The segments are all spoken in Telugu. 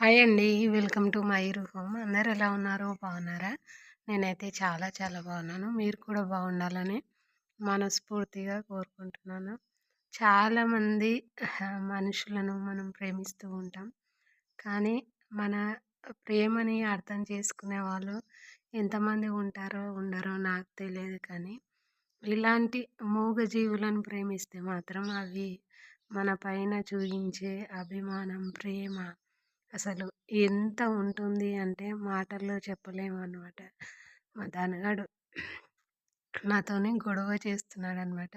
హాయ్ అండి. వెల్కమ్ టు మై హోమ్ అందరు ఎలా ఉన్నారు? బాగున్నారా? నేనైతే చాలా చాలా బాగున్నాను. మీరు కూడా బాగుండాలని మనస్ఫూర్తిగా కోరుకుంటున్నాను. చాలామంది మనుషులను మనం ప్రేమిస్తూ ఉంటాం. కానీ మన ప్రేమని అర్థం చేసుకునే వాళ్ళు ఎంతమంది ఉంటారో ఉండరో నాకు తెలియదు కానీ ఇలాంటి మూగజీవులను ప్రేమిస్తే మాత్రం అవి మన పైన చూపించే అభిమానం ప్రేమ అసలు ఎంత ఉంటుంది అంటే మాటల్లో చెప్పలేము అనమాట మా దానగాడు నాతోని గొడవ చేస్తున్నాడు అనమాట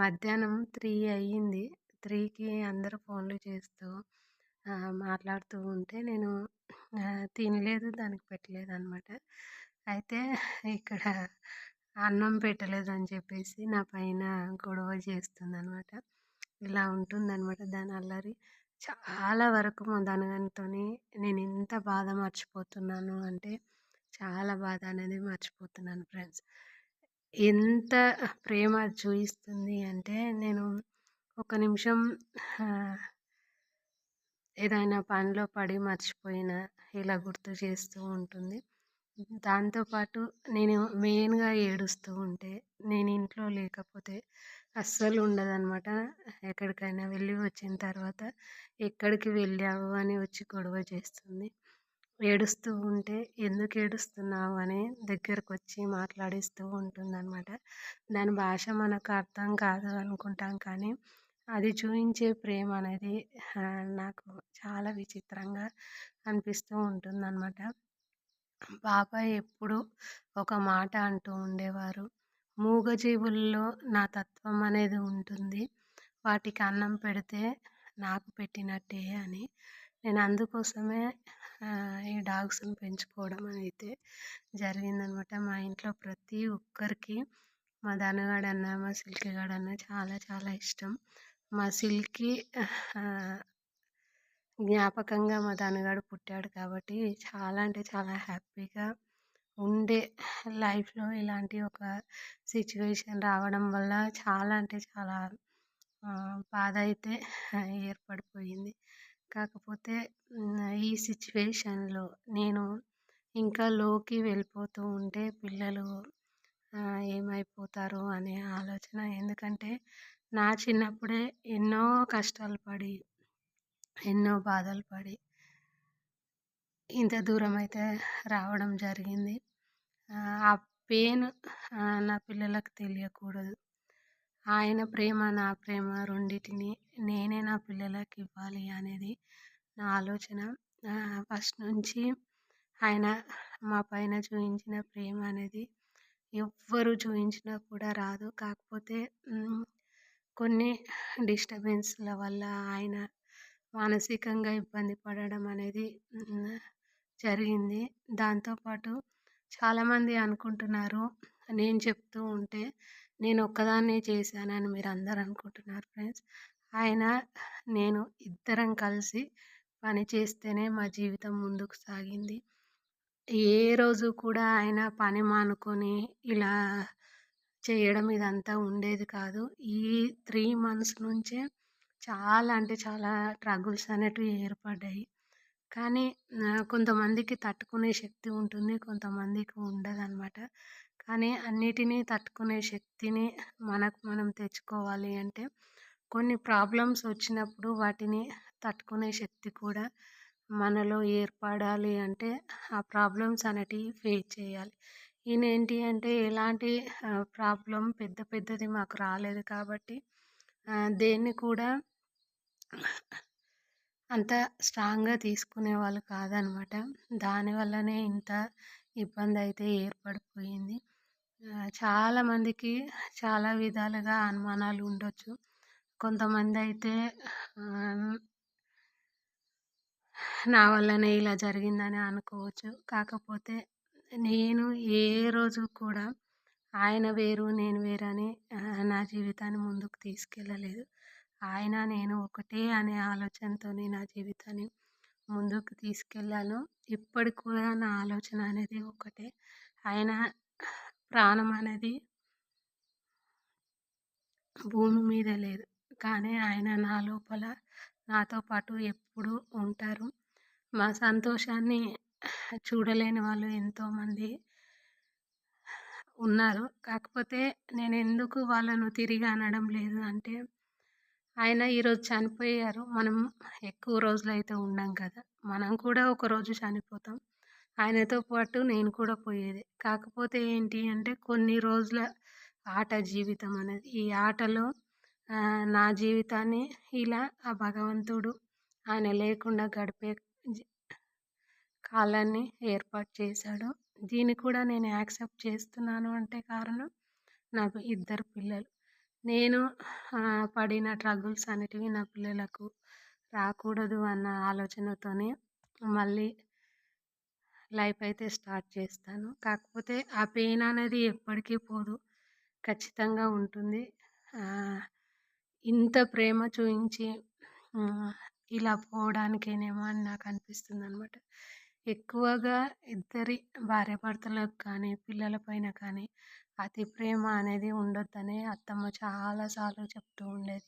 మధ్యాహ్నం త్రీ అయ్యింది. త్రీకి అందరూ ఫోన్లు చేస్తూ మాట్లాడుతూ ఉంటే నేను తినలేదు దానికి పెట్టలేదు అనమాట అయితే ఇక్కడ అన్నం పెట్టలేదు అని చెప్పేసి నా పైన గొడవ చేస్తుంది అనమాట ఇలా ఉంటుందన్నమాట దాని అల్లరి. చాలా వరకు మా ధనగనితో నేను ఎంత బాధ మర్చిపోతున్నాను అంటే చాలా బాధ అనేది మర్చిపోతున్నాను ఫ్రెండ్స్. ఎంత ప్రేమ చూపిస్తుంది అంటే నేను ఒక నిమిషం ఏదైనా పనిలో పడి మర్చిపోయిన ఇలా గుర్తు చేస్తూ ఉంటుంది. దాంతోపాటు నేను మెయిన్గా ఏడుస్తూ ఉంటే నేను ఇంట్లో లేకపోతే అస్సలు ఉండదన్నమాట ఎక్కడికైనా వెళ్ళి వచ్చిన తర్వాత ఎక్కడికి వెళ్ళావు అని వచ్చి గొడవ చేస్తుంది. ఏడుస్తూ ఉంటే ఎందుకు ఏడుస్తున్నావు అని దగ్గరకు వచ్చి మాట్లాడిస్తూ ఉంటుందన్నమాట దాని భాష మనకు అర్థం కాదు అనుకుంటాం కానీ అది చూపించే ప్రేమ అనేది నాకు చాలా విచిత్రంగా అనిపిస్తూ ఉంటుందన్నమాట బాబాయ్ ఎప్పుడు ఒక మాట అంటూ ఉండేవారు. మూగజీవుల్లో నా తత్వం అనేది ఉంటుంది. వాటికి అన్నం పెడితే నాకు పెట్టినట్టే అని. నేను అందుకోసమే ఈ డాగ్స్ని పెంచుకోవడం అయితే జరిగిందనమాట. మా ఇంట్లో ప్రతి ఒక్కరికి మా ధనగాడన్న మా సిల్కీ గాడన్న చాలా చాలా ఇష్టం. మా సిల్కీ జ్ఞాపకంగా మా ధనగాడు పుట్టాడు కాబట్టి చాలా అంటే చాలా హ్యాపీగా ఉండే లైఫ్లో ఇలాంటి ఒక సిచ్యువేషన్ రావడం వల్ల చాలా అంటే చాలా బాధ అయితే ఏర్పడిపోయింది. కాకపోతే ఈ సిచ్యువేషన్లో నేను ఇంకా లోకి వెళ్ళిపోతూ ఉంటే పిల్లలు ఏమైపోతారు అనే ఆలోచన. ఎందుకంటే నా చిన్నప్పుడే ఎన్నో కష్టాలు పడి ఎన్నో బాధలు పడి ఇంత దూరం అయితే రావడం జరిగింది. ఆ పెయిన్ నా పిల్లలకు తెలియకూడదు. ఆయన ప్రేమ నా ప్రేమ రెండింటిని నేనే నా పిల్లలకి ఇవ్వాలి అనేది నా ఆలోచన. ఫస్ట్ నుంచి ఆయన మా పైన చూపించిన ప్రేమ అనేది ఎవ్వరు చూపించినా కూడా రాదు. కాకపోతే కొన్ని డిస్టర్బెన్స్ల వల్ల ఆయన మానసికంగా ఇబ్బంది పడడం అనేది జరిగింది. దాంతోపాటు చాలామంది అనుకుంటున్నారు. నేను చెప్తూ ఉంటే నేను ఒక్కదాన్నే చేశానని మీరు అందరు అనుకుంటున్నారు ఫ్రెండ్స్. ఆయన నేను ఇద్దరం కలిసి పని చేస్తేనే మా జీవితం ముందుకు సాగింది. ఏ రోజు కూడా ఆయన పని మానుకొని ఇలా చేయడం ఇదంతా ఉండేది కాదు. ఈ త్రీ మంత్స్ నుంచే చాలా అంటే చాలా ట్రగుల్స్ అనేటివి ఏర్పడ్డాయి. కానీ కొంతమందికి తట్టుకునే శక్తి ఉంటుంది కొంతమందికి ఉండదు అనమాట కానీ అన్నిటినీ తట్టుకునే శక్తిని మనకు మనం తెచ్చుకోవాలి అంటే కొన్ని ప్రాబ్లమ్స్ వచ్చినప్పుడు వాటిని తట్టుకునే శక్తి కూడా మనలో ఏర్పడాలి అంటే ఆ ప్రాబ్లమ్స్ అనేటివి ఫేస్ చేయాలి. ఈయన ఏంటి అంటే ఎలాంటి ప్రాబ్లం పెద్ద పెద్దది మాకు రాలేదు కాబట్టి దేన్ని కూడా అంత స్ట్రాంగ్గా తీసుకునే వాళ్ళు కాదనమాట. దానివల్లనే ఇంత ఇబ్బంది అయితే ఏర్పడిపోయింది చాలామందికి చాలా విధాలుగా అనుమానాలు ఉండొచ్చు. కొంతమంది అయితే నా వల్లనే ఇలా జరిగిందని అనుకోవచ్చు. కాకపోతే నేను ఏ రోజు కూడా ఆయన వేరు నేను వేరు అని నా జీవితాన్ని ముందుకు తీసుకెళ్ళలేదు. ఆయన నేను ఒకటే అనే ఆలోచనతో నా జీవితాన్ని ముందుకు తీసుకెళ్ళాను. ఇప్పటికి కూడా నా ఆలోచన అనేది ఒకటే. ఆయన ప్రాణం అనేది భూమి మీద లేదు. కానీ ఆయన నా లోపల నాతో పాటు ఎప్పుడూ ఉంటారు. మా సంతోషాన్ని చూడలేని వాళ్ళు ఎంతోమంది ఉన్నారు. కాకపోతే నేను ఎందుకు వాళ్ళను తిరిగి అనడం లేదు అంటే ఆయన ఈరోజు చనిపోయారు. మనం ఎక్కువ రోజులు అయితే ఉన్నాం కదా. మనం కూడా ఒకరోజు చనిపోతాం. ఆయనతో పాటు నేను కూడా పోయేది. కాకపోతే ఏంటి అంటే కొన్ని రోజుల ఆట జీవితం అనేది ఈ ఆటలో నా జీవితాన్ని ఇలా ఆ భగవంతుడు ఆయన లేకుండా గడిపే కాలాన్ని ఏర్పాటు చేశాడు. దీన్ని కూడా నేను యాక్సెప్ట్ చేస్తున్నాను అంటే కారణం నాకు ఇద్దరు పిల్లలు. నేను పడిన ట్రబుల్స్ అనేటివి నా పిల్లలకు రాకూడదు అన్న ఆలోచనతోనే మళ్ళీ లైఫ్ అయితే స్టార్ట్ చేస్తాను. కాకపోతే ఆ పెయిన్ అనేది ఎప్పటికీ పోదు. ఖచ్చితంగా ఉంటుంది. ఇంత ప్రేమ చూపించి ఇలా పోవడానికేనేమో అని నాకు అనిపిస్తుంది అనమాట ఎక్కువగా ఇద్దరి భార్యాభర్తలకు కానీ పిల్లల పైన కానీ అతి ప్రేమ అనేది ఉండొద్దని అత్తమ్మ చాలాసార్లు చెప్తూ ఉండేది.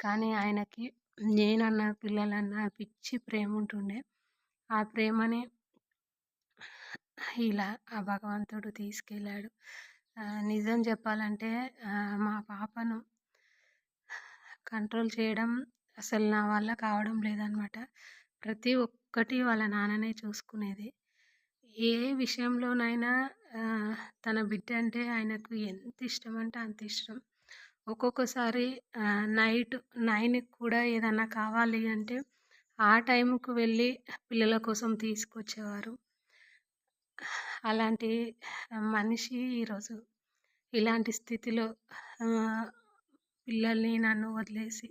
కానీ ఆయనకి నేనన్నా పిల్లలన్నా పిచ్చి ప్రేమ ఉంటుండే. ఆ ప్రేమని ఇలా ఆ భగవంతుడు తీసుకెళ్ళాడు. నిజం చెప్పాలంటే మా పాపను కంట్రోల్ చేయడం అసలు నా వల్ల కావడం లేదనమాట. ప్రతి ఒక్కటి వాళ్ళ నాన్ననే చూసుకునేది. ఏ విషయంలోనైనా తన బిడ్డ అంటే ఆయనకు ఎంత ఇష్టం అంటే అంత ఇష్టం. ఒక్కొక్కసారి నైట్ నైన్కి కూడా ఏదన్నా కావాలి అంటే ఆ టైంకు వెళ్ళి పిల్లల కోసం తీసుకొచ్చేవారు. అలాంటి మనిషి ఈరోజు. ఇలాంటి స్థితిలో పిల్లల్ని నన్ను వదిలేసి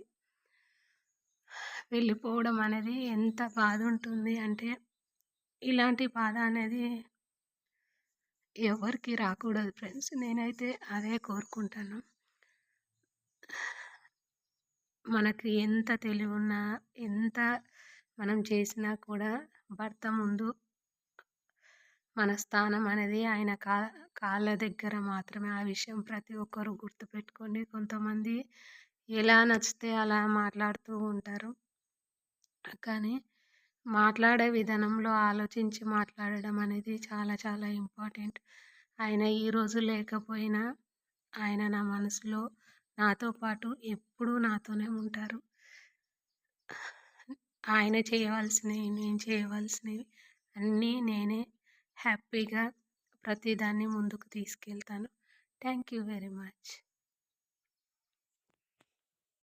వెళ్ళిపోవడం అనేది ఎంత బాధ ఉంటుంది అంటే ఇలాంటి బాధ అనేది ఎవరికి రాకూడదు ఫ్రెండ్స్. నేనైతే అదే కోరుకుంటాను. మనకి ఎంత తెలివి ఉన్నా ఎంత మనం చేసినా కూడా భర్త ముందు మన స్థానం అనేది ఆయన కా కాళ్ళ దగ్గర మాత్రమే. ఆ విషయం ప్రతి ఒక్కరు గుర్తుపెట్టుకోండి. కొంతమంది ఎలా నచ్చితే అలా మాట్లాడుతూ ఉంటారు. కానీ మాట్లాడే విధానంలో ఆలోచించి మాట్లాడడం అనేది చాలా చాలా ఇంపార్టెంట్. ఆయన ఈరోజు లేకపోయినా ఆయన నా మనసులో నాతో పాటు ఎప్పుడూ నాతోనే ఉంటారు. ఆయన చేయవలసినవి నేను చేయవలసినవి అన్నీ నేనే హ్యాపీగా ప్రతిదాన్ని ముందుకు తీసుకెళ్తాను. Thank you very much.